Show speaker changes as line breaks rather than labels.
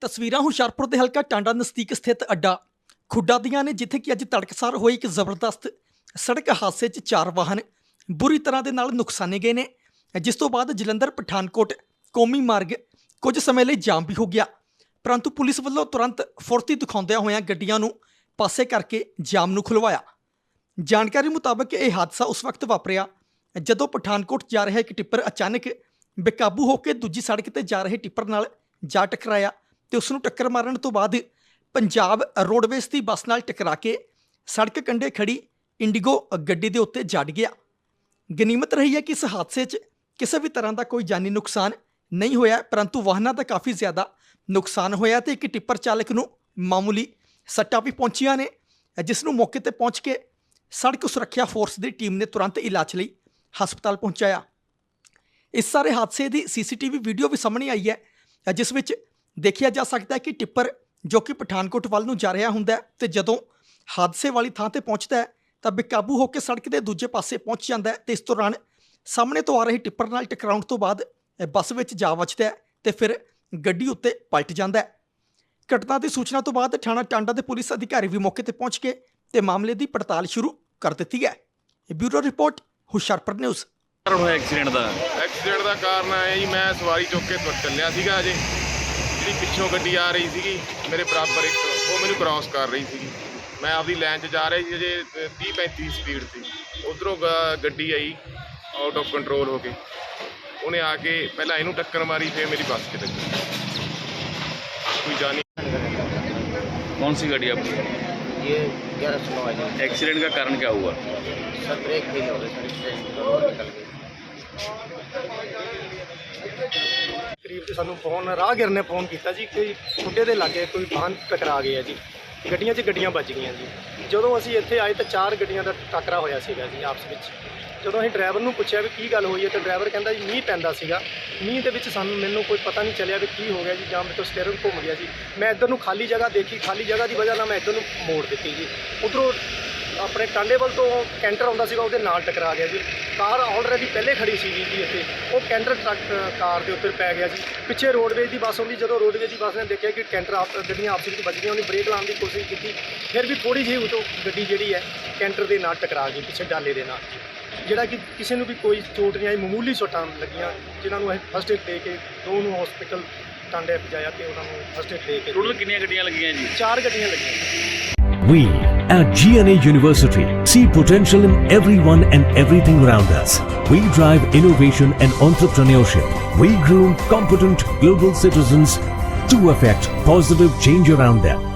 ਤਸਵੀਰਾਂ ਹੁਸ਼ਿਆਰਪੁਰ ਦੇ ਹਲਕਾ ਟਾਂਡਾ ਨਜ਼ਦੀਕ ਸਥਿਤ ਅੱਡਾ। ਖੁੱਡਾ ਦੀਆਂ ਨੇ ਜਿੱਥੇ ਕਿ ਅੱਜ ਤੜਕਸਾਰ ਹੋਈ ਇੱਕ ਜ਼ਬਰਦਸਤ ਸੜਕ ਹਾਦਸੇ 'ਚ ਚਾਰ ਵਾਹਨ ਬੁਰੀ ਤਰ੍ਹਾਂ ਦੇ ਨਾਲ ਨੁਕਸਾਨੇ ਗਏ ਨੇ, ਜਿਸ ਤੋਂ ਬਾਅਦ ਜਲੰਧਰ, ਪਠਾਨਕੋਟ, ਕੌਮੀ ਮਾਰਗ ਕੁਝ ਸਮੇਂ ਲਈ ਜਾਮ ਵੀ ਹੋ ਗਿਆ। ਪਰੰਤੂ ਪੁਲਿਸ ਵੱਲੋਂ ਤੁਰੰਤ ਫੁਰਤੀ ਦਿਖਾਉਂਦਿਆਂ ਹੋਇਆਂ ਗੱਡੀਆਂ ਨੂੰ ਪਾਸੇ ਕਰਕੇ ਜਾਮ ਨੂੰ ਖੁਲਵਾਇਆ। ਜਾਣਕਾਰੀ ਮੁਤਾਬਕ ਇਹ ਹਾਦਸਾ ਉਸ ਵਕਤ ਵਾਪਰਿਆ ਜਦੋਂ ਪਠਾਨਕੋਟ ਜਾ ਰਿਹਾ ਇੱਕ ਟਿੱਪਰ ਅਚਾਨਕ ਬੇਕਾਬੂ ਹੋ ਕੇ ਦੂਜੀ ਸੜਕ ਤੇ ਜਾ ਰਹੇ ਟਿੱਪਰ ਨਾਲ ਜਾ ਟਕਰਾਇਆ। ਤੇ ਉਸ ਨੂੰ ਟੱਕਰ ਮਾਰਨ ਤੋਂ ਬਾਅਦ ਪੰਜਾਬ ਰੋਡਵੇਜ਼ ਦੀ ਬੱਸ ਨਾਲ ਟਕਰਾ ਕੇ ਸੜਕ ਕੰਢੇ ਖੜੀ ਇੰਡੀਗੋ ਗੱਡੀ ਦੇ ਉੱਤੇ ਜੜ ਗਿਆ। ਗਨੀਮਤ ਰਹੀ ਹੈ ਕਿ ਇਸ ਹਾਦਸੇ 'ਚ ਕਿਸੇ ਵੀ ਤਰ੍ਹਾਂ ਦਾ ਕੋਈ ਜਾਨੀ ਨੁਕਸਾਨ ਨਹੀਂ ਹੋਇਆ, ਪਰੰਤੂ ਵਾਹਨਾਂ ਦਾ ਕਾਫੀ ਜ਼ਿਆਦਾ ਨੁਕਸਾਨ ਹੋਇਆ ਤੇ ਇੱਕ ਟਿੱਪਰ ਚਾਲਕ ਨੂੰ ਮਾਮੂਲੀ ਸੱਟਾਂ ਵੀ ਪਹੁੰਚੀਆਂ ਨੇ, ਜਿਸ ਨੂੰ ਮੌਕੇ ਤੇ ਪਹੁੰਚ ਕੇ ਸੜਕ ਸੁਰੱਖਿਆ ਫੋਰਸ ਦੀ ਟੀਮ ਨੇ ਤੁਰੰਤ ਇਲਾਜ ਲਈ ਹਸਪਤਾਲ ਪਹੁੰਚਾਇਆ। ਇਸ ਸਾਰੇ ਹਾਦਸੇ ਦੀ ਸੀਸੀਟੀਵੀ ਵੀਡੀਓ ਵੀ ਸਾਹਮਣੇ ਆਈ ਹੈ, ਜਿਸ ਵਿੱਚ ਦੇਖਿਆ ਜਾ ਸਕਦਾ ਹੈ ਕਿ ਟਿੱਪਰ ਜੋ ਕਿ ਪਠਾਨਕੋਟ ਵੱਲ ਨੂੰ ਜਾ ਰਿਹਾ ਹੁੰਦਾ ਤੇ ਜਦੋਂ ਹਾਦਸੇ ਵਾਲੀ ਥਾਂ ਤੇ ਪਹੁੰਚਦਾ ਹੈ ਤਾਂ ਬੇਕਾਬੂ ਹੋ ਕੇ ਸੜਕ ਦੇ ਦੂਜੇ ਪਾਸੇ ਪਹੁੰਚ ਜਾਂਦਾ ਹੈ ਤੇ ਇਸ ਦੌਰਾਨ ਸਾਹਮਣੇ ਤੋਂ ਆ ਰਹੀ ਟਿੱਪਰ ਨਾਲ ਟਕਰਾਉਣ ਤੋਂ ਬਾਅਦ ਇਹ ਬੱਸ ਵਿੱਚ ਜਾ ਵੱਜਦਾ ਹੈ ਤੇ ਫਿਰ ਗੱਡੀ ਉੱਤੇ ਪਲਟ ਜਾਂਦਾ ਹੈ। ਘਟਨਾ ਦੀ ਸੂਚਨਾ ਤੋਂ ਬਾਅਦ ਥਾਣਾ ਟਾਂਡਾ ਦੇ ਪੁਲਿਸ ਅਧਿਕਾਰੀ ਵੀ ਮੌਕੇ ਤੇ ਪਹੁੰਚ ਕੇ ਤੇ ਮਾਮਲੇ ਦੀ ਪੜਤਾਲ ਸ਼ੁਰੂ ਕਰ ਦਿੱਤੀ ਹੈ। ਇਹ ਬਿਊਰੋ ਰਿਪੋਰਟ ਹੁਸ਼ਿਆਰਪੁਰ ਨਿਊਜ਼।
ਕਾਰਨ ਹੋਇਆ ਐਕਸੀਡੈਂਟ ਦਾ?
ਐਕਸੀਡੈਂਟ ਦਾ ਕਾਰਨ ਹੈ ਜੀ ਮੈਂ ਸਵਾਰੀ ਚੁੱਕ ਕੇ ਤੁਰ ਚੱਲਿਆ ਸੀਗਾ ਅਜੇ। ਜਿਹੜੀ ਪਿੱਛੋਂ ਗੱਡੀ ਆ ਰਹੀ ਸੀਗੀ ਮੇਰੇ ਬਰਾਬਰ ਇੱਕ ਉਹ ਮੈਨੂੰ ਕ੍ਰਾਸ ਕਰ ਰਹੀ ਸੀਗੀ ਮੈਂ ਆਪਦੀ ਲਾਈਨ 'ਚ ਜਾ ਰਿਹਾ ਸੀ ਅਜੇ 30 35 ਸਪੀਡ ਸੀ ਉਧਰੋਂ ਗੱਡੀ ਆਈ ਆਊਟ ਆਫ ਕੰਟਰੋਲ ਹੋ ਕੇ ਉਹਨੇ ਆ ਕੇ ਪਹਿਲਾਂ ਇਹਨੂੰ ਟੱਕਰ ਮਾਰੀ ਫਿਰ ਮੇਰੀ ਬੱਸ 'ਚ ਲੱਗੀ ਕੋਈ ਜਾਨੀ
कौन सी गाड़ी आपकी
ये ग्यारह सौ वाली
एक्सीडेंट का कारण क्या हुआ
सर ब्रेक फेल हो गई सर स्टेशन पर और निकल गई
ਸਾਨੂੰ ਫੋਨ ਰਾਹਗੀਰ ਨੇ ਫੋਨ ਕੀਤਾ ਜੀ ਕਿ ਖੁੱਡੇ ਦੇ ਲਾਗੇ ਕੋਈ ਵਾਹਨ ਟਕਰਾ ਗਏ ਆ ਜੀ। ਗੱਡੀਆਂ 'ਚ ਗੱਡੀਆਂ ਵੱਜ ਗਈਆਂ ਜੀ। ਜਦੋਂ ਅਸੀਂ ਇੱਥੇ ਆਏ ਤਾਂ ਚਾਰ ਗੱਡੀਆਂ ਦਾ ਟੱਕਰਾ ਹੋਇਆ ਸੀਗਾ ਜੀ ਆਪਸ ਵਿੱਚ। ਜਦੋਂ ਅਸੀਂ ਡਰਾਈਵਰ ਨੂੰ ਪੁੱਛਿਆ ਵੀ ਕੀ ਗੱਲ ਹੋਈ ਹੈ, ਤਾਂ ਡਰਾਈਵਰ ਕਹਿੰਦਾ ਜੀ ਮੀਂਹ ਪੈਂਦਾ ਸੀਗਾ। ਮੀਂਹ ਦੇ ਵਿੱਚ ਸਾਨੂੰ ਮੈਨੂੰ ਕੋਈ ਪਤਾ ਨਹੀਂ ਚੱਲਿਆ ਵੀ ਕੀ ਹੋ ਗਿਆ ਜੀ, ਜਾਂ ਮੇਰੇ ਤੋਂ ਸਟੀਅਰਿੰਗ ਘੁੰਮ ਗਿਆ ਜੀ। ਮੈਂ ਇੱਧਰ ਨੂੰ ਖਾਲੀ ਜਗ੍ਹਾ ਦੇਖੀ, ਖਾਲੀ ਜਗ੍ਹਾ ਦੀ ਵਜ੍ਹਾ ਨਾਲ ਮੈਂ ਇੱਧਰ ਨੂੰ ਮੋੜ ਦਿੱਤੀ ਜੀ। ਉਧਰੋਂ ਆਪਣੇ ਟਾਂਡੇਬਲ ਤੋਂ ਕੈਂਟਰ ਆਉਂਦਾ ਸੀਗਾ, ਉਹਦੇ ਨਾਲ ਟਕਰਾ ਗਿਆ ਜੀ। ਕਾਰ ਆਲਰੇਡੀ ਪਹਿਲੇ ਖੜੀ ਸੀ ਜੀ ਇੱਥੇ। ਉਹ ਕੈਂਟਰ ਟਰੱਕ, ਕਾਰ ਦੇ ਉੱਤੇ ਪੈ ਗਿਆ ਜੀ। ਪਿੱਛੇ ਰੋਡਵੇਜ਼ ਦੀ ਬੱਸ ਆਉਂਦੀ, ਜਦੋਂ ਰੋਡਵੇਜ਼ ਦੀ ਬੱਸ ਨੇ ਦੇਖਿਆ ਕਿ ਕੈਂਟਰ ਆਪ, ਗੱਡੀਆਂ ਆਪਸ ਵਿੱਚ ਵੱਜ ਗਈਆਂ ਉਹਨੇ ਬ੍ਰੇਕ ਲਾਉਣ ਦੀ ਕੋਸ਼ਿਸ਼ ਕੀਤੀ। ਫਿਰ ਵੀ ਥੋੜੀ ਜਿਹੀ ਉਤੋਂ ਗੱਡੀ ਜਿਹੜੀ ਹੈ, ਕੈਂਟਰ ਦੇ ਨਾਲ ਟਕਰਾ ਗਈ, ਪਿੱਛੇ ਡਾਲੇ ਦੇ ਨਾਲ। ਜਿਹੜਾ ਕਿ ਕਿਸੇ ਨੂੰ ਵੀ ਕੋਈ ਚੋਟ ਨਹੀਂ ਆਈ ਮਾਮੂਲੀ ਚੋਟਾਂ ਲੱਗੀਆਂ ਜਿਨ੍ਹਾਂ ਨੂੰ ਅਸੀਂ ਫਸਟ ਏਡ ਦੇ ਕੇ ਦੋ ਨੂੰ ਹਸਪੀਟਲ ਟਾਂਡੇ ਪਹੁੰਚਾਇਆ ਤੇ ਉਹਨਾਂ ਨੂੰ ਫਸਟ ਏਡ ਦੇ ਕੇ
ਟੋਟਲ ਕਿੰਨੀਆਂ ਗੱਡੀਆਂ ਲੱਗੀਆਂ ਜੀ
ਚਾਰ ਗੱਡੀਆਂ ਲੱਗੀਆਂ
We at GNA University see potential in everyone and everything around us. We drive innovation and entrepreneurship. We groom competent global citizens to affect positive change around them.